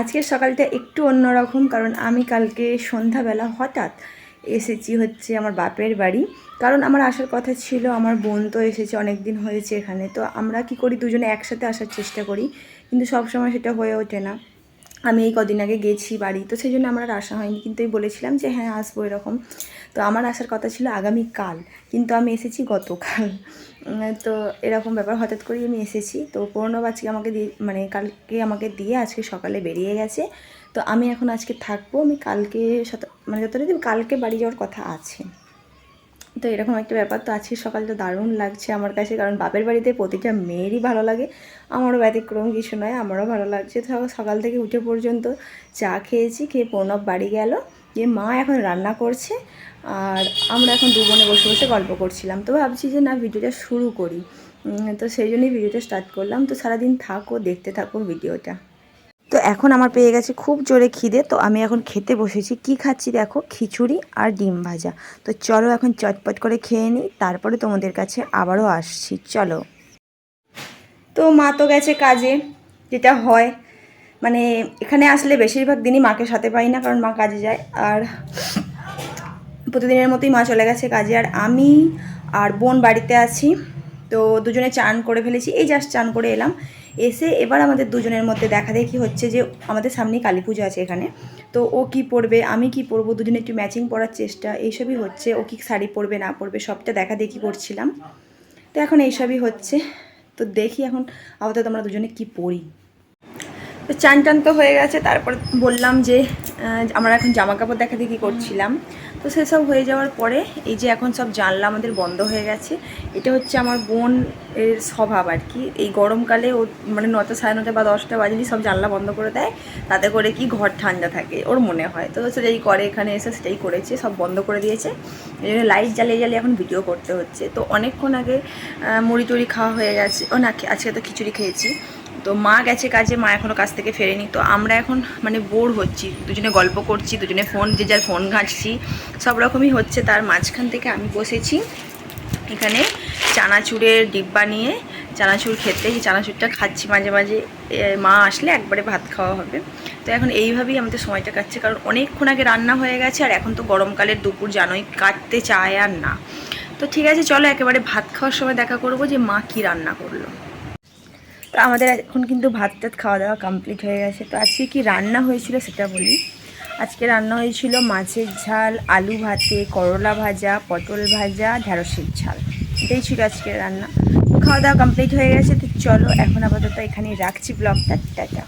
আজকের সকালটা একটু অন্যরকম, কারণ আমি কালকে সন্ধ্যাবেলা হঠাৎ এসেছি হচ্ছে আমার বাপের বাড়ি। কারণ আমার আসার কথা ছিল, আমার বোন তো এসেছে অনেক দিন হয়েছে এখানে। তো আমরা কি করি, দুজনে একসাথে আসার চেষ্টা করি, কিন্তু সব সময় সেটা হয়ে ওঠে না। আমি এই কদিন আগে গেছি বাড়ি, তো সেই জন্য আমার আর আসা হয়নি। কিন্তু আমি বলেছিলাম যে হ্যাঁ আসব এরকম। তো আমার আসার কথা ছিল আগামী কাল, কিন্তু আমি এসেছি গতকাল। তো এরকম ব্যাপার, হঠাৎ করেই আমি এসেছি। তো প্রণব আজকে আমাকে দিয়ে মানে কালকে আমাকে দিয়ে আজকে সকালে বেরিয়ে গেছে। তো আমি এখন আজকে থাকব, আমি কালকে মানে যতটা কালকে বাড়ি যাওয়ার কথা আছে। তো এরকম একটা ব্যাপার তো আজকে সকালটা দারুণ লাগছে আমার কাছে। কারণ বাপের বাড়িতে প্রতিটা মেয়েরই ভালো লাগে। আমারও ব্যতিক্রম কিছু নয়, আমারও ভালো লাগছে। তো সকাল থেকে উঠে পর্যন্ত চা খেয়েছি, খেয়ে প্রণব বাড়ি গেল। যে মা এখন রান্না করছে আর আমরা এখন দু বোনে বসে বসে গল্প করছিলাম। তো ভাবছি যে না, ভিডিওটা শুরু করি। তো সেই জন্যই ভিডিওটা স্টার্ট করলাম। তো সারাদিন থাকো, দেখতে থাকো ভিডিওটা। তো এখন আমার পেয়ে গেছে খুব জোরে খিদে, তো আমি এখন খেতে বসেছি। কি খাচ্ছি দেখো? খিচুড়ি আর ডিম ভাজা। তো চলো এখন চটপট করে খেয়ে নিই, তারপরে তোমাদের কাছে আবারও আসছি। চলো। তো মা তো গেছে কাজে, যেটা হয়। মানে এখানে আসলে বেশিরভাগ দিনই মাকে সাথে পাই না, কারণ মা কাজে যায়। আর প্রতিদিনের মতোই মা চলে গেছে কাজে। আর আমি আর বোন বাড়িতে আছি, তো দুজনে চান করে ফেলেছি। এই জাস্ট চান করে এলাম। এসে এবার আমাদের দুজনের মধ্যে দেখা দেখি হচ্ছে যে আমাদের সামনেই কালী পুজো আছে এখানে। তো ও কি পরবে, আমি কি পরবো, দুজনে একটু ম্যাচিং পরার চেষ্টা, এইসবই হচ্ছে। ও কি শাড়ি পরবে, না পরবে, সবটা দেখা দেখি করছিলাম। তো এখন এইসবই হচ্ছে। তো দেখি এখন আপাতত আমরা দুজনে কি পরি। তো চান টান তো হয়ে গেছে, তারপর বললাম যে আমরা এখন জামা কাপড় দেখা দেখি করছিলাম। তো সেসব হয়ে যাওয়ার পরে এই যে এখন সব জানলা আমাদের বন্ধ হয়ে গেছে। এটা হচ্ছে আমার বোন এর স্বভাব আর কি। এই গরমকালে ও মানে নটা সাড়ে নটা বা দশটা বাজলেই সব জানলা বন্ধ করে দেয়। তাতে করে কি ঘর ঠান্ডা থাকে, ওর মনে হয়। তো সেটাই করে এখানে এসে সেটাই করেছে, সব বন্ধ করে দিয়েছে। এই জন্য লাইট জ্বালিয়ে জ্বালিয়ে এখন ভিডিও করতে হচ্ছে। তো অনেকক্ষণ আগে মুড়ি টুড়ি খাওয়া হয়ে গেছে। ও না, আজকে তো খিচুড়ি খেয়েছি। তো মা গেছে কাজে, মা এখনও কাজ থেকে ফেরেনি। তো আমরা এখন মানে বোর হচ্ছি, দুজনে গল্প করছি, দুজনে ফোন, যে যার ফোন ঘাঁটছি, সব রকমই হচ্ছে। তার মাঝখান থেকে আমি বসেছি এখানে চানাচুরের ডিব্বা নিয়ে, চানাচুর খেতে, এই চানাচুরটা খাচ্ছি মাঝে মাঝে। মা আসলে একবারে ভাত খাওয়া হবে। তো এখন এইভাবেই আমাদের সময়টা কাটছে, কারণ অনেকক্ষণ আগে রান্না হয়ে গেছে, আর এখন তো গরমকালের দুপুর, জানোই কাটতে চায় আর না। তো ঠিক আছে, চলো একেবারে ভাত খাওয়ার সময় দেখা করব যে মা কি রান্না করল। তো আমাদের এখন কিন্তু ভাত টাত খাওয়া দাওয়া কমপ্লিট হয়ে গেছে। তো আজকে কি রান্না হয়েছিল সেটা বলি। আজকে রান্না হয়েছিল মাছের ঝাল, আলু ভাতে, করলা ভাজা, পটল ভাজা ঢ্যাঁড়সের ঝাল। এটাই ছিল আজকের রান্না। খাওয়া দাওয়া কমপ্লিট হয়ে গেছে, তো চলো এখন আপাতত এখানে রাখছি ব্লগটা। টাটা।